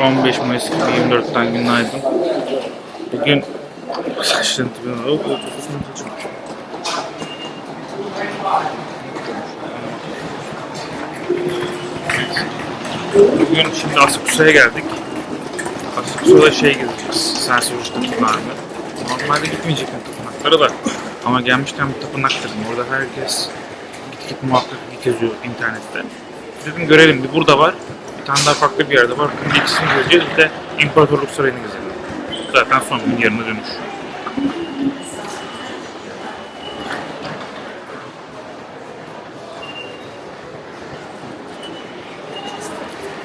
15 Mayıs 2024'ten günaydın. Bugün saçların tipine bak. Bugün şimdi Askusa'ya geldik. Askusa'da şey gezeceğiz. Sensörücü tapınağını. Normalde gitmeyecektim tapınaklara da. Ama gelmişken bir tapınak dedim. Orada herkes git git muhakkak git yazıyor internette. Dedim görelim bir burada var. Bir tane daha farklı bir yerde var. Bir ikisini göreceğiz. Bir de İmparatorluk Sarayı'nı gezelim. Zaten son gün yarına dönüş.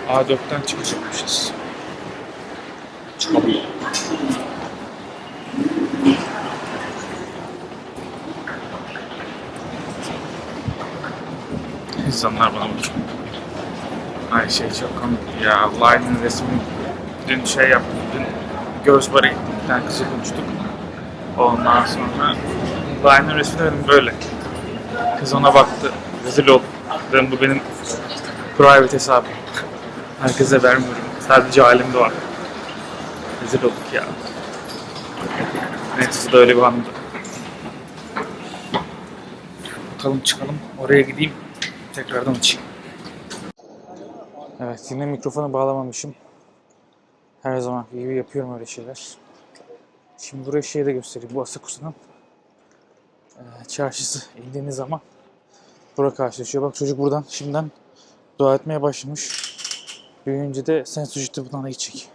A4'ten çıkacakmışız. Çıkalım. İnsanlar bana bakıyor. Ay şey çok komik ya. Line'ın resmini dün şey yaptım. Dün göz bara gittim. Bir tane kızla konuştuk. Ondan sonra Line'ın resmini dedim böyle. Kız ona baktı. Rezil oldum. Dedim bu benim private hesabım. Herkese vermiyorum. Sadece halimde var. Rezil olduk ya. Neyse da öyle bir andı. Bakalım çıkalım. Oraya gideyim. Tekrardan açayım. Evet yine mikrofonu bağlamamışım. Her zaman gibi yapıyorum öyle şeyler. Şimdi buraya şeyi de göstereyim. Bu Asakusa'nın eee, çarşısı indiğiniz zaman bura karşılaşıyor. Bak çocuk buradan şimdiden dua etmeye başlamış. Büyüyünce de sen sucukta bundan gidecek.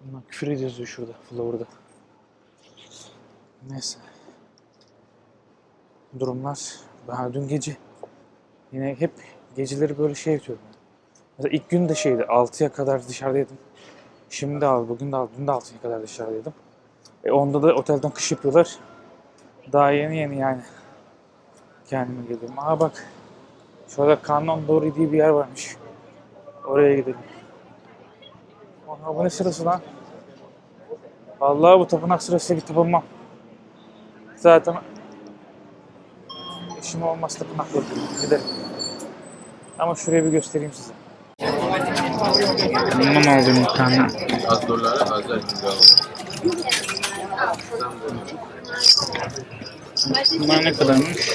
Bunlar küfür ediyoruz şurada, floor'da. Neyse. Durumlar. Ben dün gece yine hep geceleri böyle şey yapıyorum. Mesela ilk gün de şeydi 6'ya kadar dışarıdaydım. Şimdi de al, bugün de al, dün de 6'ya kadar dışarıdaydım. E onda da otelden kış yapıyorlar. Daha yeni yeni yani. Kendime geliyorum. Aa bak. Şurada Kannon Doğru diye bir yer varmış. Oraya gidelim. Aa, bu ne sırası lan? Vallahi bu tapınak sırasıyla gidip bulmam. Zaten işim olmaz tapınakla gidelim. Ama şurayı bir göstereyim size. Bundan aldım bir tane. Az dolara özel Bunlar ne kadarmış?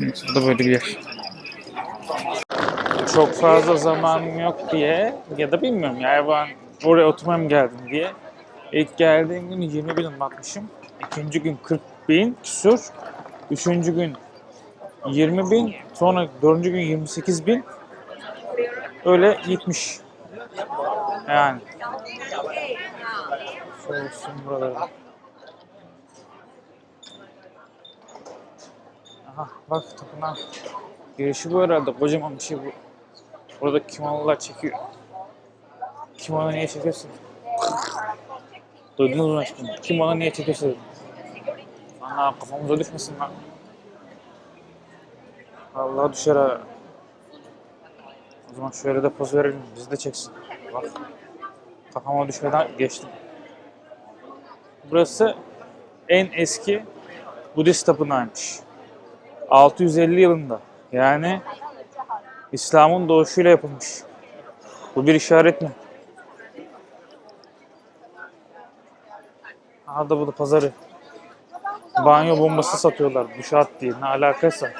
Neyse, bu da böyle bir yer. Çok fazla zamanım yok diye ya da bilmiyorum ya ben oraya oturmaya mı geldim diye. İlk geldiğim gün 20 bin atmışım. İkinci gün 40 bin küsur. Üçüncü gün 20 bin. Sonra dördüncü gün 28 bin. Öyle gitmiş. Yani. Olsun buralarda. Aha bak tapınak. Girişi bu herhalde. Kocaman bir şey bu. Burada kimonolar çekiyor. Kimono niye çekiyorsun? Duydunuz mu aşkım? Kimono niye çekiyorsun. Ana kafamıza düşmesin lan. Allah düşer ha. O zaman şöyle de poz verelim. Bizi de çeksin. Bak. Kafama düşmeden geçtim. Burası en eski Budist tapınağıymış. 650 yılında. Yani İslam'ın doğuşuyla yapılmış. Bu bir işaret mi? Aha da bu da pazarı. Banyo bombası satıyorlar. Duş at diye. Ne alakaysa.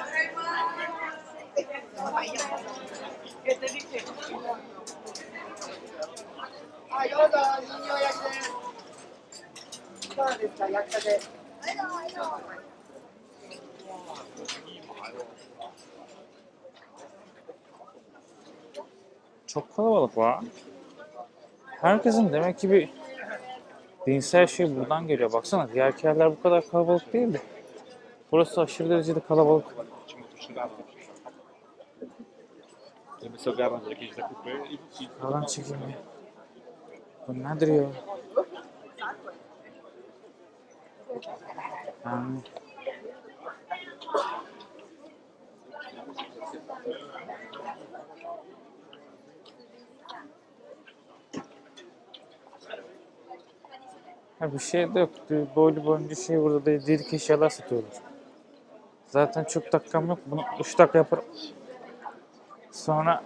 Çok kalabalık var. Herkesin demek ki bir dinsel şey buradan geliyor. Baksana diğer yerler bu kadar kalabalık değildi. Burası aşırı derecede kalabalık. Falan çekeyim. Bu nedir ya? Yani... Ha bir şey de yok. Boylu boyunca şey burada da delik eşyalar satıyorlar. Zaten çok dakikam yok. Bunu 3 dakika yaparım. Sonra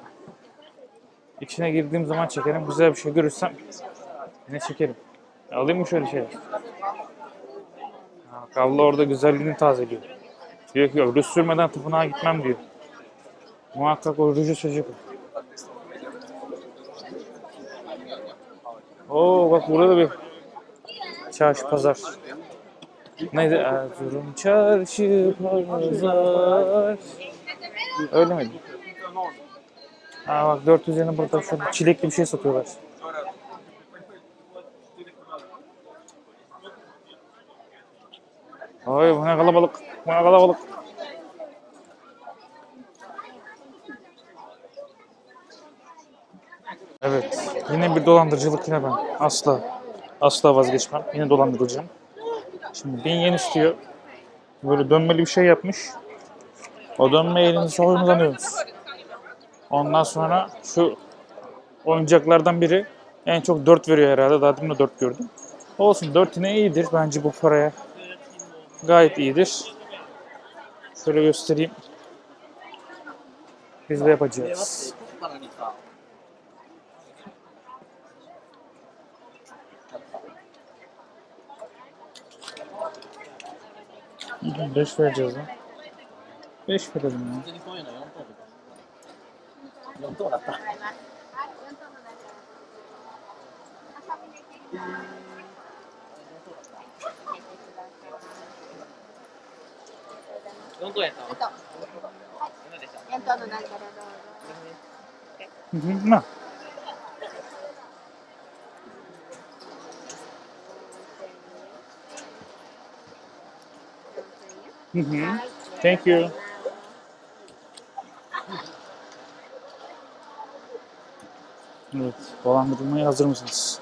içine girdiğim zaman çekerim. Güzel bir şey görürsem yine çekerim. Alayım mı şöyle şeyler? Ha, Kavla orada güzelliğini tazeliyor. Diyor ki yok ruj sürmeden tapınağa gitmem diyor. Muhakkak o ruju sürecek. Oo bak burada bir çarşı pazar. Neydi? Erzurum çarşı pazar. Öyle miydi? Ha bak 400 yeni burada şurada çilekli bir şey satıyorlar. Oy bu ne kalabalık. Bu ne kalabalık. Evet. Yine bir dolandırıcılık yine ben. Asla. Asla vazgeçmem. Yine dolandırılacağım. Şimdi bin yen istiyor. Böyle dönmeli bir şey yapmış. O dönme elini sonra uzanıyoruz. Ondan sonra şu oyuncaklardan biri en çok 4 veriyor herhalde. Daha demin de 4 gördüm. Olsun 4 yine iyidir bence bu paraya. Gayet iyidir. Şöyle göstereyim. Biz de yapacağız. 5 vereceğiz lan. 5 verelim ya. 普通にこういうの4等とか4等だった4等やったえっと、何でした4等の中からどうぞ。 Hı hı, Mm-hmm. Thank you. Evet, dolandırılmaya hazır mısınız?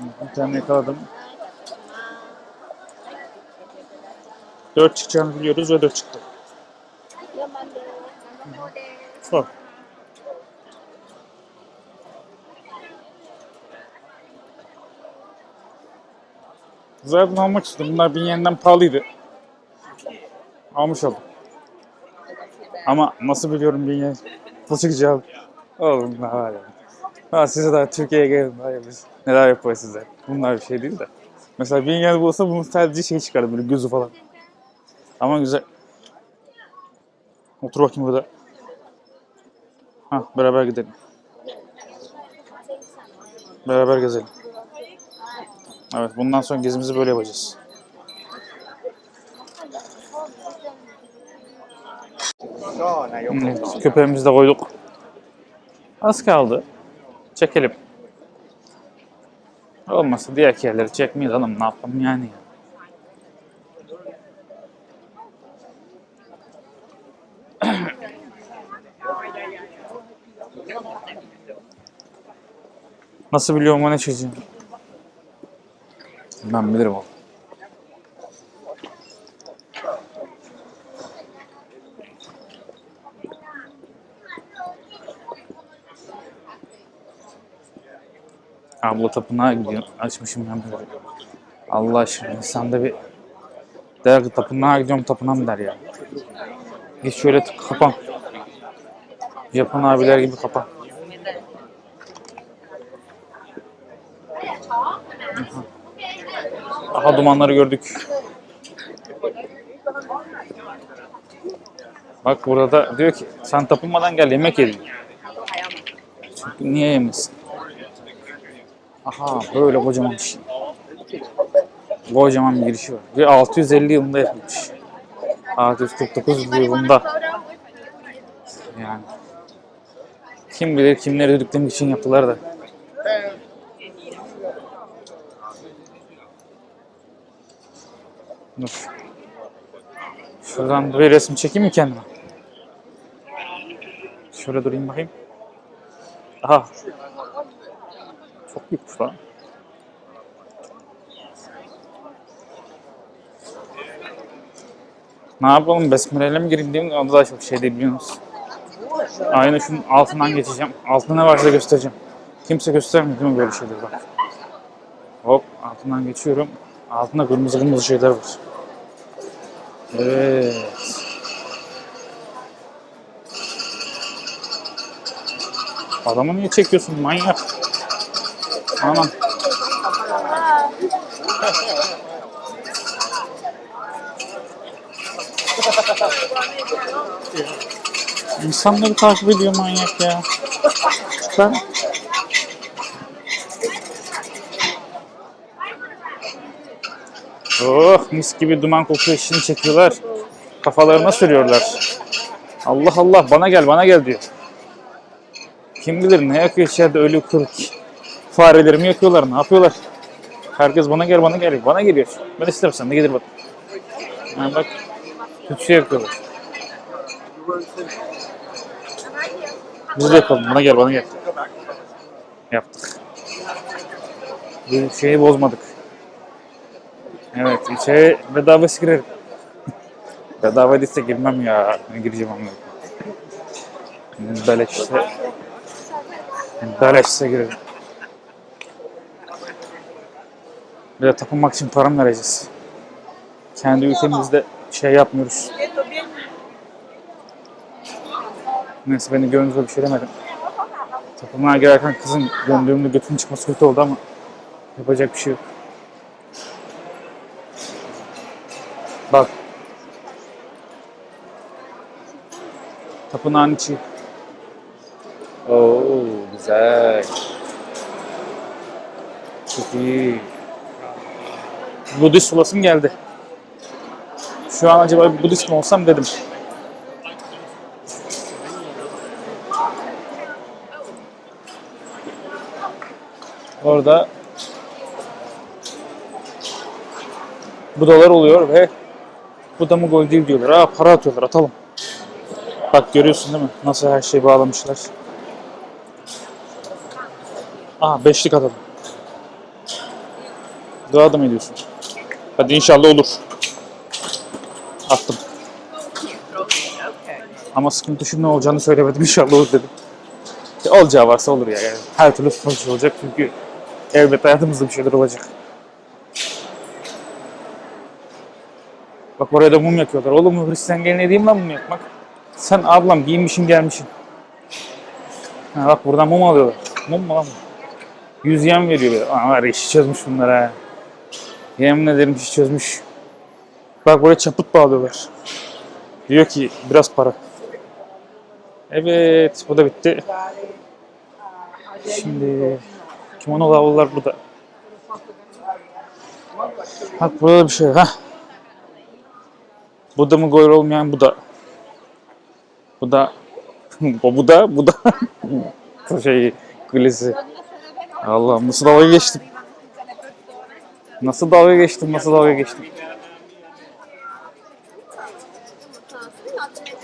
Bir tane yakaladım. Dört çıkacağını biliyoruz ve dört çıktı. Sor. Zaten almak istedim. Bunlar bin yenden pahalıydı. Almış oldum. Ama nasıl biliyorum bin yen bu çıkacağım. Oğlum ne var ya. Ha, size daha Türkiye'ye gelin. Hayır biz neler yapıyor size. Bunlar bir şey değil de. Mesela bin yen bulsa bunun sadece şey çıkardı böyle gözü falan. Ama güzel. Otur bakayım burada. Ha, beraber gidelim. Beraber gezelim. Evet, bundan sonra gezimizi böyle yapacağız. Evet, köpeğimizi de koyduk. Az kaldı. Çekelim. Olmazsa diğer yerleri çekmeyiz oğlum ne yapalım yani. Nasıl biliyorum ne çocuğum? Ben bilirim oğlum. Abla tapınağa gidiyor. Açmışım ben böyle. Allah aşkına insanda bir der tapınağa gidiyorum tapınağa mı der ya. Git şöyle kapan. Japon abiler gibi kapan. Aha dumanları gördük. Bak burada da diyor ki sen tapınmadan gel yemek yedin. Çünkü niye yemesin? Aha böyle kocaman bir şey. Kocaman bir girişi var. Ve 650 yılında yapılmış. 649 yılında. Yani. Kim bilir kimleri düdüklemek için yaptılar da. Dur. Şuradan bir resim çekeyim mi kendime? Şöyle durayım bakayım. Aha. Çok büyükmüş lan. Ne yapalım besmeleyle mi gireyim diyeyim onda da çok şey değil biliyorsunuz. Aynen şunun altından geçeceğim. Altında ne varsa göstereceğim. Kimse göstermiyor değil mi böyle şeyler bak. Hop altından geçiyorum. Altında kırmızı kırmızı şeyler var. Evet. Adamı niye çekiyorsun manyak? Aman. İnsanları takip ediyor manyak ya. Ben... Oh mis gibi duman kokuyor işini çekiyorlar. Kafalarına sürüyorlar. Allah Allah bana gel bana gel diyor. Kim bilir ne yakıyor içeride ölü kırık. Fareleri mi yakıyorlar ne yapıyorlar? Herkes bana gel bana gel. Bana geliyor. Ben istersen de gelir bak. Ha bak. Tütsü yakıyorlar. Biz de yapalım. Bana gel bana gel. Yaptık. Bir şeyi bozmadık. Evet içeri bedava girerim. bedava değilse girmem ya. Gireceğim amına. Beleşse. Beleşse girerim. Bir de tapınmak için param vereceğiz. Kendi ülkemizde şey yapmıyoruz. Neyse beni gönlünüzde bir şey demedim. Tapınmaya girerken kızın döndüğümde götünün çıkması kötü oldu ama yapacak bir şey yok. Tapınağın içi. Oo güzel. Çok iyi. Budist olasım geldi. Şu an acaba bir Budist mi olsam dedim. Orada budalar oluyor ve bu da mı gol değil diyorlar. Aa para atıyorlar atalım. Bak görüyorsun değil mi? Nasıl her şeyi bağlamışlar. Aha beşlik atalım. Dua da mı ediyorsun? Hadi inşallah olur. Attım. Ama sıkıntı şu ne olacağını söylemedim. İnşallah olur dedim. Ya olacağı varsa olur ya. Yani. Her türlü sonuç olacak çünkü elbette hayatımızda bir şeyler olacak. Bak oraya da mum yakıyorlar. Oğlum Hristiyan geleneği değil lan mum yakmak? Sen ablam giyinmişin gelmişin. Ha, bak buradan mum alıyorlar. Mum mu lan? 100 yen veriyor. böyle. Aa, var işi çözmüş bunlara. Yemin ederim işi çözmüş. Bak buraya çaput bağlıyorlar. Diyor ki biraz para. Evet bu da bitti. Şimdi kimono havlular burada. Bak burada da bir şey. Ha. Bu da mı goyr olmayan bu da. Bu da bu da bu da şey kulesi. Allah nasıl dalga geçtim. Nasıl dalga geçtim, nasıl dalga geçtim.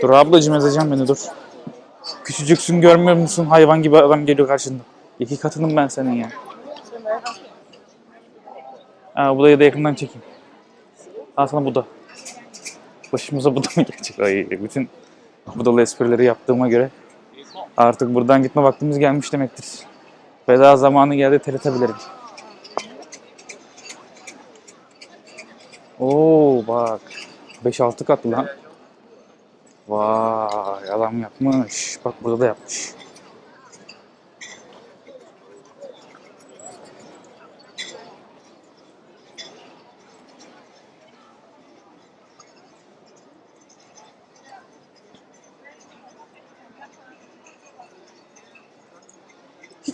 Dur ablacım ezeceğim beni dur. Küçücüksün görmüyor musun? Hayvan gibi adam geliyor karşında. İki katınım ben senin ya. Aa, bu da yakından çekeyim. Al sana bu da. Başımıza bu da mı gelecek? Ay, bütün budalı esprileri yaptığıma göre artık buradan gitme vaktimiz gelmiş demektir. Veda zamanı geldi teletebilirim. Oo bak. 5-6 katlı lan. Vay adam yapmış. Bak burada da yapmış.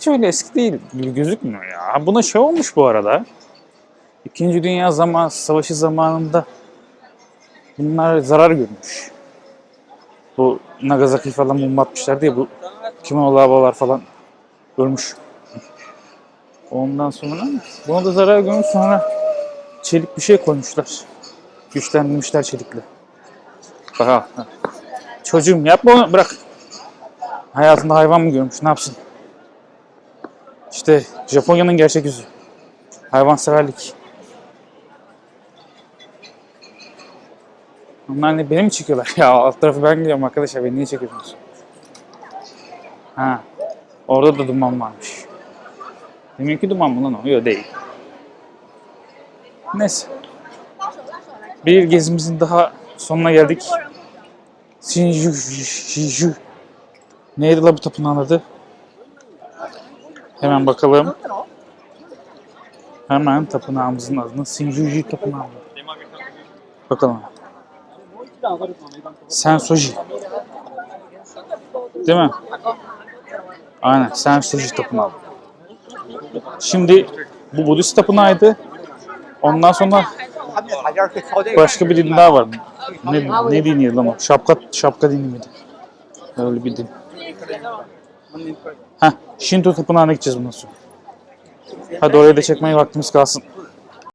Hiç öyle eski değil gibi gözükmüyor ya. Buna şey olmuş bu arada. İkinci Dünya zaman, Savaşı zamanında bunlar zarar görmüş. Bu Nagasaki falan bomba atmışlardı ya bu kimono lavalar falan ölmüş. Ondan sonra buna da zarar görmüş sonra çelik bir şey koymuşlar. Güçlendirmişler çelikle. Bak ha. Çocuğum yapma onu bırak. Hayatında hayvan mı görmüş ne yapsın? İşte Japonya'nın gerçek yüzü. Hayvanseverlik. Onlar ne beni mi çekiyorlar? Ya alt tarafı ben gidiyorum arkadaşlar beni niye çekiyorsunuz? Ha. Orada da duman varmış. Demek ki duman mı lan o? Yok değil. Neyse. Bir gezimizin daha sonuna geldik. Shinju, Shinju. Neydi la bu tapınağın adı? Hemen bakalım. Hemen tapınağımızın adını Shinjuji Tapınağı. Bakalım. Sensoji. Değil mi? Aynen Sensoji Tapınağı. Şimdi bu Budist tapınağıydı. Ondan sonra başka bir din daha var. Ne, ne diniydi lan o? Şapka, şapka dini miydi? Öyle bir din. Heh, Shinto tapınağına gideceğiz bundan sonra. Hadi oraya da çekmeye vaktimiz kalsın.